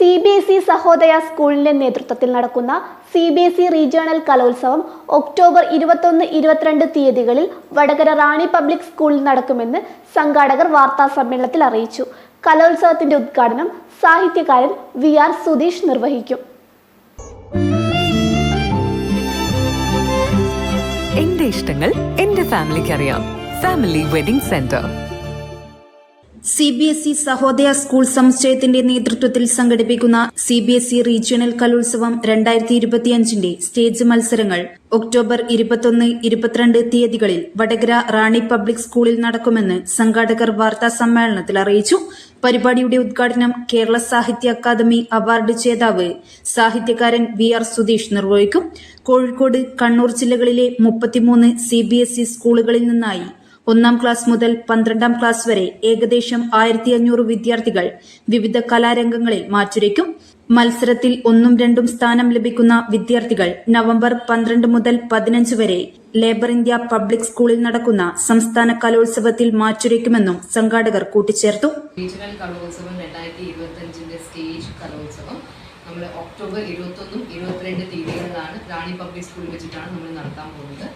C B S E Sahodaya സ്കൂളിന്റെ നേതൃത്വത്തിൽ നടക്കുന്ന C B S E regional കലോത്സവം ഒക്ടോബർ ഇരുപത്തൊന്ന് ഇരുപത്തിരണ്ട് തീയതികളിൽ വടകര റാണി പബ്ലിക് സ്കൂളിൽ നടക്കുമെന്ന് സംഘാടകർ വാർത്താ സമ്മേളനത്തിൽ അറിയിച്ചു. കലോത്സവത്തിന്റെ ഉദ്ഘാടനം സാഹിത്യകാരൻ വി ആർ സുധീഷ് നിർവഹിക്കും. എന്റെ ഇഷ്ടങ്ങൾ എന്റെ ഫാമിലിക്ക് അറിയാം. Family wedding center. C B S E Sahodaya school സമുച്ചയത്തിന്റെ നേതൃത്വത്തിൽ സംഘടിപ്പിക്കുന്ന C B S E regional കലോത്സവം രണ്ടായിരത്തി ഇരുപത്തിയഞ്ചിന്റെ സ്റ്റേജ് മത്സരങ്ങൾ ഒക്ടോബർ ഇരുപത്തൊന്ന് ഇരുപത്തിരണ്ട് തീയതികളിൽ വടകര റാണി പബ്ലിക് സ്കൂളിൽ നടക്കുമെന്ന് സംഘാടകർ വാർത്താ സമ്മേളനത്തിൽ അറിയിച്ചു. പരിപാടിയുടെ ഉദ്ഘാടനം കേരള സാഹിത്യ അക്കാദമി അവാർഡ് ജേതാവ് സാഹിത്യകാരൻ വി ആർ സുധീഷ് നിർവഹിക്കും. കോഴിക്കോട് കണ്ണൂർ ജില്ലകളിലെ മുപ്പത്തിമൂന്ന് സി ബി എസ് ഇ സ്കൂളുകളിൽ നിന്നായി ഒന്നാം ക്ലാസ് മുതൽ പന്ത്രണ്ടാം ക്ലാസ് വരെ ഏകദേശം ആയിരത്തി അഞ്ഞൂറ് വിദ്യാർത്ഥികൾ വിവിധ കലാരംഗങ്ങളിൽ മാറ്റുരയ്ക്കും. മത്സരത്തിൽ ഒന്നും രണ്ടും സ്ഥാനം ലഭിക്കുന്ന വിദ്യാർത്ഥികൾ നവംബർ പന്ത്രണ്ട് മുതൽ പതിനഞ്ച് വരെ ലേബർ ഇന്ത്യ പബ്ലിക് സ്കൂളിൽ നടക്കുന്ന സംസ്ഥാന കലോത്സവത്തിൽ മാറ്റുരയ്ക്കുമെന്നും സംഘാടകർ കൂട്ടിച്ചേർത്തു. റീജിയണൽ സ്റ്റേജ് നമ്മൾ ഒക്ടോബർ ഇരുപത്തൊന്നും ഇരുപത്തിരണ്ട് തീയതികളിലാണ് റാണി പബ്ലിക് സ്കൂളിൽ വെച്ചിട്ടാണ് നമ്മൾ നടത്താൻ പോകുന്നത്.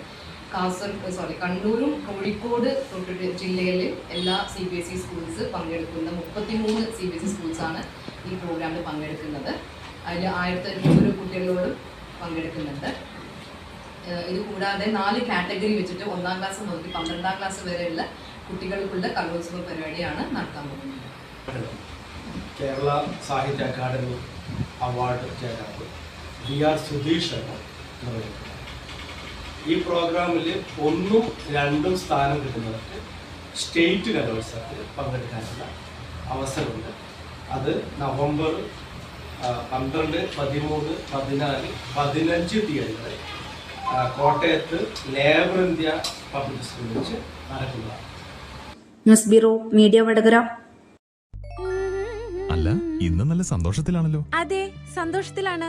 കാസർഗോഡ് സോറി കണ്ണൂരും കോഴിക്കോട് തൊട്ടിട്ട് ജില്ലയിലെ എല്ലാ C B S E schools പങ്കെടുക്കുന്ന മുപ്പത്തിമൂന്ന് സി ബി എസ് ഇ സ്കൂൾസാണ് ഈ പ്രോഗ്രാമിൽ പങ്കെടുക്കുന്നത്. അതിൽ ആയിരത്തി അഞ്ഞൂറ് കുട്ടികളോടും പങ്കെടുക്കുന്നുണ്ട്. ഇത് കൂടാതെ നാല് കാറ്റഗറി വെച്ചിട്ട് ഒന്നാം ക്ലാസ് മുതൽ പന്ത്രണ്ടാം ക്ലാസ് വരെയുള്ള കുട്ടികൾക്കുള്ള കലോത്സവ പരിപാടിയാണ് നടത്താൻ പോകുന്നത്. കേരള സാഹിത്യ അക്കാദമി അവാർഡ് ജേതാവ് വി ആർ സുധീഷാണ് നിർവഹിക്കുന്നത് ഈ പ്രോഗ്രാമിൽ ഒന്നും രണ്ടും സ്ഥാനം കിട്ടുന്നവർക്ക് സ്റ്റേറ്റ് കലോത്സവത്തിൽ പങ്കെടുക്കാനുള്ള അവസരമുണ്ട്. അത് നവംബർ പന്ത്രണ്ട് പതിമൂന്ന് പതിനാല് പതിനഞ്ച് തീയതികളിൽ കോട്ടയത്ത് ലേബർ ഇന്ത്യ പബ്ലിക് സ്കൂളിൽ വെച്ച് നടക്കുന്നതാണ്. News bureau media Vadakara. അല്ല ഇന്ന് നല്ല സന്തോഷത്തിലാണല്ലോ. അതെ സന്തോഷത്തിലാണ്.